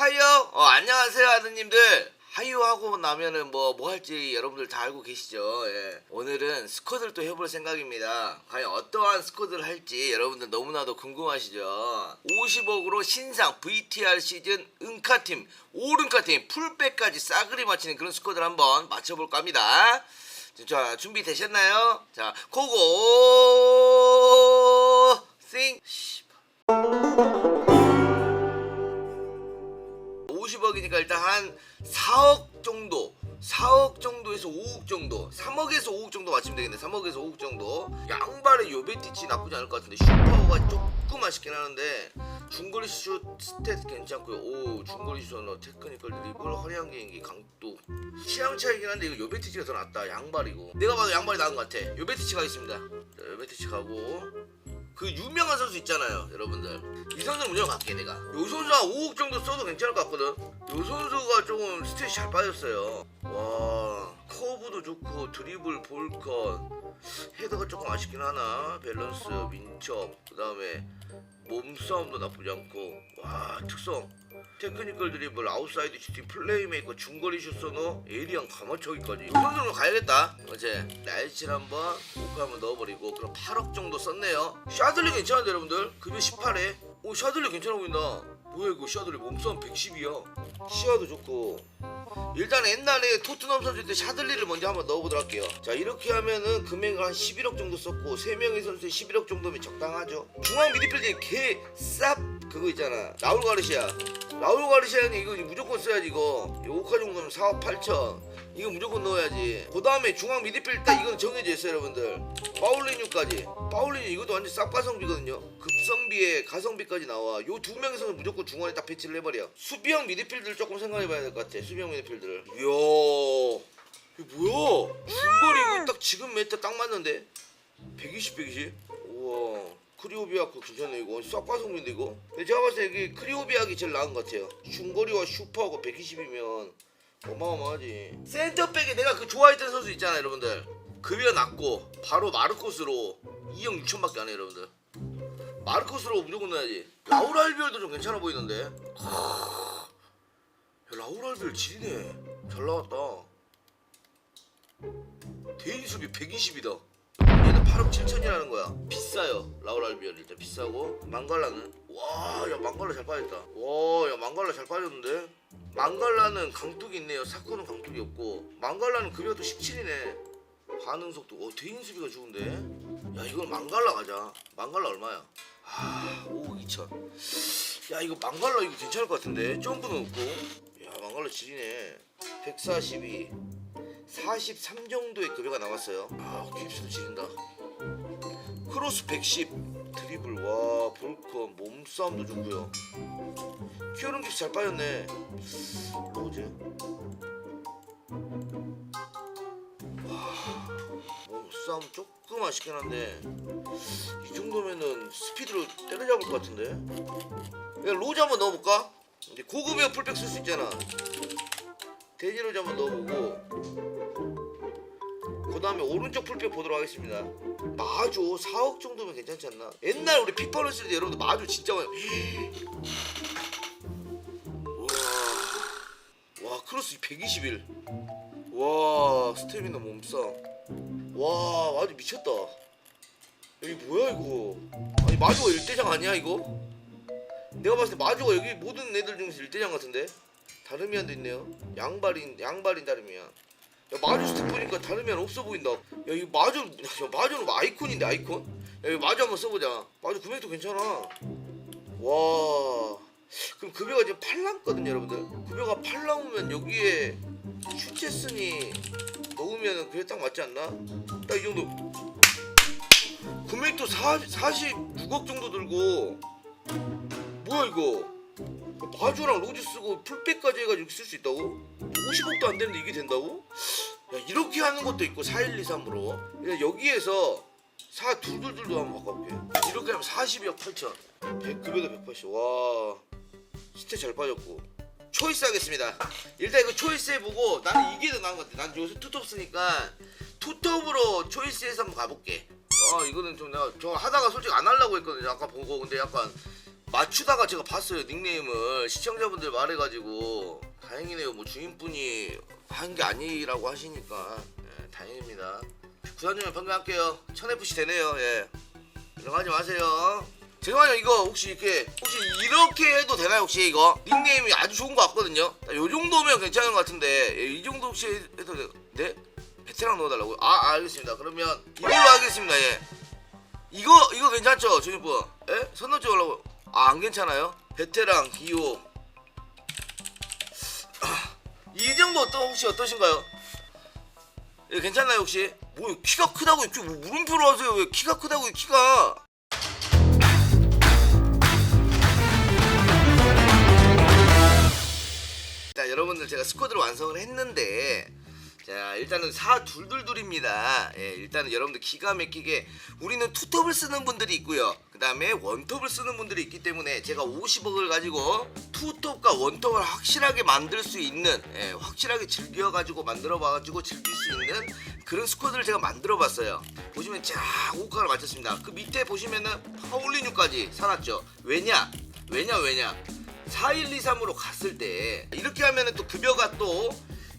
하이요. 어, 안녕하세요, 아드님들. 하이요 하고 나면은 뭐, 뭐 할지 여러분들 다 알고 계시죠? 예. 오늘은 스쿼드를 또 해볼 생각입니다. 과연 어떠한 스쿼드를 할지 여러분들 너무나도 궁금하시죠? 50억으로 신상 VTR 시즌 은카팀, 올은카팀, 풀백까지 싸그리 맞히는 그런 스쿼드를 한번 맞춰볼까 합니다. 자, 준비되셨나요? 자, 고고! 싱! 50억이니까 일단 한 4억 정도 4억 정도에서 5억 정도 3억에서 5억 정도 맞추면 되겠네. 3억에서 5억 정도. 양발의 요베티치 나쁘지 않을 것 같은데 슈퍼가 조금 아쉽긴 하는데 중거리 슛 스탯 괜찮고요. 오 중거리 슛너 테크니컬 드리블 화려한 개인기 강도. 취향 차이긴 한데 이거 요베티치가 더 낫다 양발이고. 내가 봐도 양발이 나은 것 같아. 요베티치 가겠습니다. 자, 요베티치 가고 그 유명한 선수 있잖아요 여러분들. 이 선수 무조건 갈게 내가. 요 선수 한 5억 정도 써도 괜찮을 것 같거든. 요 선수가 조금 스탯이 잘 빠졌어요. 와 커브도 좋고 드리블 볼컨 헤더가 조금 아쉽긴 하나? 밸런스 민첩 그 다음에 몸싸움도 나쁘지 않고 와 특성. 테크니컬 드리블 아웃사이드 슈팅 플레이메이커 중거리 슛 선호 에리안 가마차기까지. 이 선수로 가야겠다. 어제 날칠 한번 오크 한번 넣어버리고 그럼 8억 정도 썼네요. 샤들리 괜찮은데 여러분들? 급여 18에? 오 샤들리 괜찮아 보인다 뭐야 이거 샤들리 몸싸움 110이야. 시야도 좋고. 일단 옛날에 토트넘 선수 때 샤들리를 먼저 한번 넣어보도록 할게요. 자 이렇게 하면은 금액을 한 11억 정도 썼고 3명의 선수에 11억 정도면 적당하죠. 중앙 미드필드에 개쌉 그거 있잖아. 라울 가르시아. 라울 가르시아는 이거 무조건 써야지 이거. 이거 오카 정도면 4억 8천. 이거 무조건 넣어야지. 그 다음에 중앙 미드필드 이건 정해져 있어요 여러분들. 파울리뉴까지. 파울리뉴 이것도 완전 쌉 가성비거든요. 급성비에 가성비까지 나와. 요 두 명에서는 무조건 중원에 딱 배치를 해버려. 수비형 미드필드를 조금 생각해봐야 될 것 같아 수비형 미드필드를. 이야. 이게 뭐야? 중거리 이거 딱 지금 메타 딱 맞는데? 120 120 우와 크리오비아크 괜찮네 이거. 싹 가성비인데 이거? 근데 제가 봤을 때 이게 크리오비아기 제일 나은 것 같아요. 중거리와 슈퍼하고 120이면 어마어마하지. 센터백에 내가 그 좋아했던 선수 있잖아요 여러분들. 급여 낮고 바로 마르코스로 2억 6천밖에 안 해요 여러분들. 마르코스로 무조건 넣어야지. 라울 알비올도 좀 괜찮아 보이던데. 크... 야, 알비올 지리네. 잘 나왔다. 대인 수비 120이다 얘는 8억 7천이라는 거야. 비싸요. 라울 알비올 일단 비싸고. 망갈라는? 와야 망갈라 잘 빠졌다. 와야 망갈라 잘 빠졌는데? 망갈라는 강뚝이 있네요. 사코는 강뚝이 없고. 망갈라는 급여가 또 17이네. 반응 속도 어 대인 수비가 좋은데? 야 이건 망갈라 가자. 망갈라 얼마야? 아 5억 2천. 야 이거 망갈라 이거 괜찮을 것 같은데? 점프는 없고. 야 망갈라 지리네. 142 43 정도의 급여가 나왔어요. 아 깁스도 지린다 크로스 110 드리블 와 볼컨 몸싸움도 좋고요. 키오름 깁스 잘 빠졌네. 뭐지 몸싸움 조금 아쉽긴 한데 이 정도면은 스피드로 때려잡을 것 같은데? 야 로즈 한번 넣어볼까? 이제 고급이어 풀백 쓸 수 있잖아. 데니 로즈 한번 넣어보고 그 다음에 오른쪽 풀백 보도록 하겠습니다 마조 4억 정도면 괜찮지 않나? 옛날 우리 피파를 쓸때 여러분들 마조 진짜 많이 와, 와 크로스 121. 와 스태미나 몸싸움. 와 마조 미쳤다. 여기 뭐야 이거? 아니 마조가 일대장 아니야 이거? 내가 봤을 때 마조가 여기 모든 애들 중에서 일대장 같은데? 다르미안도 있네요. 양발인 양발인 다르미안. 야 마조 스텝 보니까 다르미안 없어 보인다. 야 이거 마조 야, 마조는 뭐 아이콘인데 아이콘? 야 이거 마조 한번 써보자. 마조 금액도 괜찮아. 와. 그럼 급여가 지금 8 남거든요 여러분들 급여가 8 나오면 여기에 슈체슨이 넣으면 그게 딱 맞지 않나? 딱 이 정도 금액도 40, 46억 정도 들고 뭐야 이거 바주랑 로즈 쓰고 풀백까지 해가지고 쓸 수 있다고? 50억도 안 되는데 이게 된다고? 야 이렇게 하는 것도 있고 4123으로. 여기에서 4 둘둘둘도 한번 바꿔볼게. 이렇게 하면 42억 8천. 100, 급여도 180와 스탯 잘 빠졌고. 초이스 하겠습니다. 일단 이거 초이스 해보고 나는 이게 더 나은 것 같아. 난 요새 투톱 쓰니까 투톱으로 초이스해서 한번 가볼게. 아 이거는 좀 내가 저 하다가 솔직히 안 하려고 했거든요. 아까 보고 근데 약간 맞추다가 제가 봤어요 닉네임을. 시청자분들 말해가지고. 다행이네요. 뭐 주인분이 한 게 아니라고 하시니까. 예, 다행입니다. 구단주면 변경할게요. 1000FC 되네요. 예. 걱정하지 마세요. 잠깐만요. 이거 혹시 이렇게 혹시 이렇게 해도 되나요 혹시 이거? 닉네임이 아주 좋은 것 같거든요. 요 정도면 괜찮은 것 같은데. 예, 이 정도 혹시 해도 돼? 네? 베테랑 넣어달라고요? 아 알겠습니다. 그러면 이걸로 하겠습니다. 예. 이거 이거 괜찮죠 주인분? 예? 손 넣지 말라고 아 안 괜찮아요? 베테랑 기호 아, 이 정도 어떠, 혹시 어떠신가요? 예, 괜찮나요 혹시? 뭐 키가 크다고 이렇게 뭐 물음표로 하세요 왜 키가 크다고 키가 자 여러분들 제가 스쿼드를 완성을 했는데 자 일단은 사 둘둘둘입니다. 예, 일단은 여러분들 기가 막히게 우리는 투톱을 쓰는 분들이 있고요. 그 다음에 원톱을 쓰는 분들이 있기 때문에 제가 50억을 가지고 투톱과 원톱을 확실하게 만들 수 있는 예, 확실하게 즐겨가지고 만들어 봐가지고 즐길 수 있는 그런 스쿼드를 제가 만들어 봤어요. 보시면 쫙 5카를 맞췄습니다. 그 밑에 보시면은 파울리뉴까지 살았죠. 왜냐? 왜냐 왜냐? 4123으로 갔을 때 이렇게 하면은 또 급여가 또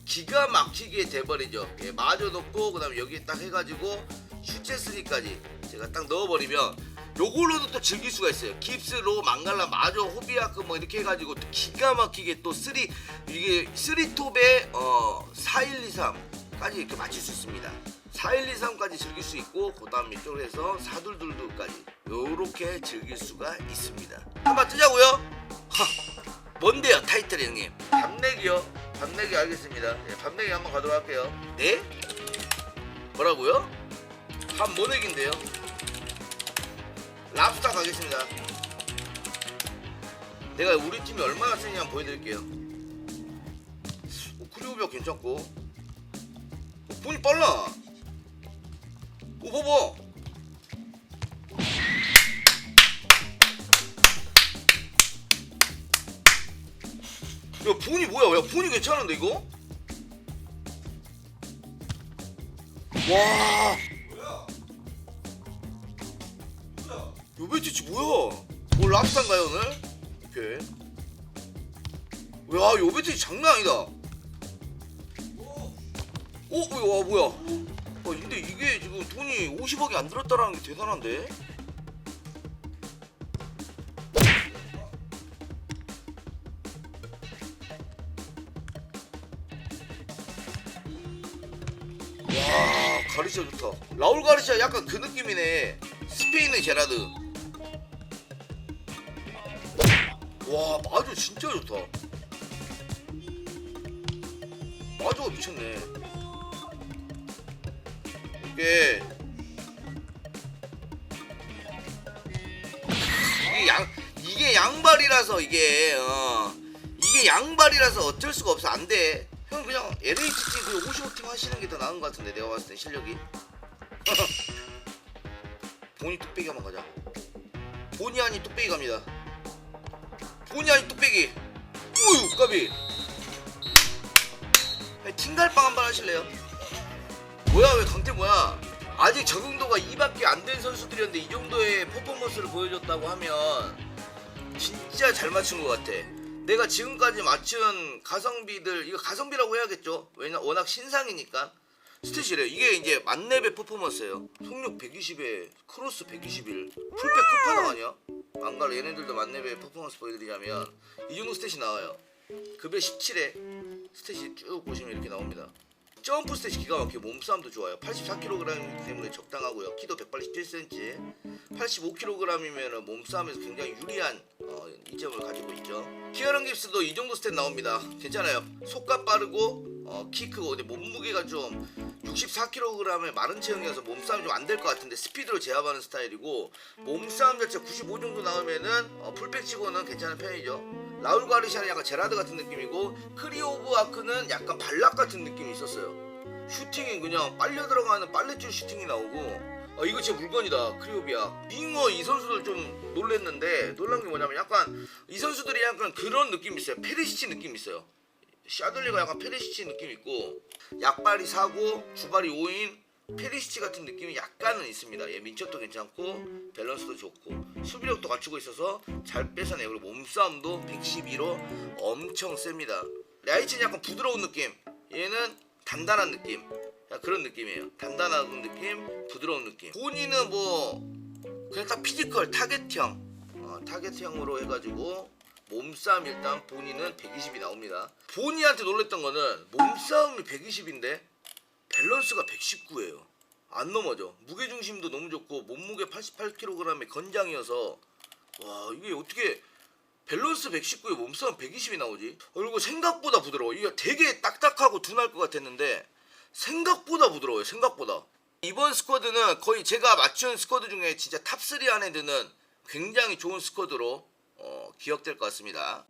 기가 막히게 돼버리죠. 예, 마저 넣고 그다음에 여기에 딱 해가지고 슈체스니까지 제가 딱 넣어버리면 요걸로도 또 즐길 수가 있어요. 깁스로 망갈라 마저 호비아크 뭐 이렇게 해가지고 또 기가 막히게 또 쓰리 이게 쓰리톱에 어 4123까지 이렇게 맞출 수 있습니다. 4123까지 즐길 수 있고 그 다음 이쪽으로 해서 4둘둘둘까지 요렇게 즐길 수가 있습니다. 한번 뜨자고요. 하, 뭔데요 타이틀 형님? 밤내기요. 밤내기 알겠습니다. 예, 밤내기 한번 가도록 할게요. 네? 뭐라고요? 밤 모내기인데요. 랍스타 가겠습니다. 내가 우리 팀이 얼마나 세냐 한번 보여드릴게요. 오, 크리오비아 괜찮고. 오, 분이 빨라. 오 봐봐. 야 본이 뭐야? 야 본이 괜찮은데 이거? 와. 요베티치 뭐야? 오늘 랍스타인가요 오늘? 오케이. 야 요베티치 장난 아니다. 오, 와 뭐야? 어, 근데 이게 지금 돈이 50억이 안 들었다라는 게 대단한데? 가르시아 좋다 라울 가르시아 약간 그 느낌이네. 스페인의 제라드. 와 마조 진짜 좋다. 마조가 미쳤네. 이게 이게 양 이게 양발이라서 이게 어 이게 양발이라서 어쩔 수가 없어. 안 돼 형 그냥 LHT 그 55팀 하시는 게 더 나은 것 같은데 내가 봤을 때 실력이? 본이 뚝배기 한번 가자. 본이 아니 뚝배기 갑니다. 본이 아니 뚝배기. 우유 까비. 팅갈빵 한번 하실래요? 뭐야 왜 강태 뭐야? 아직 적응도가 2밖에 안 된 선수들이었는데 이 정도의 퍼포먼스를 보여줬다고 하면 진짜 잘 맞춘 것 같아. 내가 지금까지 맞춘 가성비들 이거 가성비라고 해야겠죠. 왜냐 워낙 신상이니까 스탯이래. 이게 이제 만렙의 퍼포먼스예요. 속력 120에 크로스 121 풀백 끝판왕 아니야? 망갈 얘네들도 만렙의 퍼포먼스 보여드리자면 이 정도 스탯이 나와요. 급여 17에 스탯이 쭉 보시면 이렇게 나옵니다. 점프 스탯이 기가 막혀 몸싸움도 좋아요. 84kg이기 때문에 적당하고요. 키도 187cm 85kg이면 몸싸움에서 굉장히 유리한 어, 이점을 가지고 있죠. 키어런 깁스도 이 정도 스탯 나옵니다. 괜찮아요. 속감 빠르고 어, 키 크고 근데 몸무게가 좀 64kg의 마른 체형이어서 몸싸움이 좀 안 될 것 같은데 스피드로 제압하는 스타일이고 몸싸움 자체 95 정도 나오면은 어, 풀백 치고는 괜찮은 편이죠 라울 가르시아는 약간 제라드 같은 느낌이고 크리오브 아크는 약간 발락 같은 느낌이 있었어요. 슈팅이 그냥 빨려 들어가는 빨래줄 슈팅이 나오고. 아 이거 진짜 물건이다 크리오비아 잉어 이 선수들 좀 놀랬는데 놀란 게 뭐냐면 약간 이 선수들이 약간 그런 느낌이 있어요. 페리시치 느낌이 있어요. 샤들리가 약간 페리시치 느낌 있고 약발이 4고 주발이 5인 페리시치 같은 느낌이 약간은 있습니다. 예, 민첩도 괜찮고 밸런스도 좋고 수비력도 갖추고 있어서 잘 뺏어내고 몸싸움도 112로 엄청 셉니다. 라이치는 약간 부드러운 느낌. 얘는 단단한 느낌. 야, 그런 느낌이에요. 단단한 느낌, 부드러운 느낌. 본인은 뭐딱 피지컬 타겟형, 어, 타겟형으로 해가지고 몸싸움 일단 본인은 120이 나옵니다. 본인한테 놀랬던 거는 몸싸움이 120인데 밸런스가 119예요. 안 넘어져. 무게 중심도 너무 좋고 몸무게 88kg의 건장이어서 와 이게 어떻게 밸런스 119에 몸싸움 120이 나오지? 어, 그리고 생각보다 부드러워. 이게 되게 딱딱하고 둔할 것 같았는데 생각보다 부드러워요. 생각보다. 이번 스쿼드는 거의 제가 맞춘 스쿼드 중에 진짜 탑3 안에 드는 굉장히 좋은 스쿼드로 어, 기억될 것 같습니다.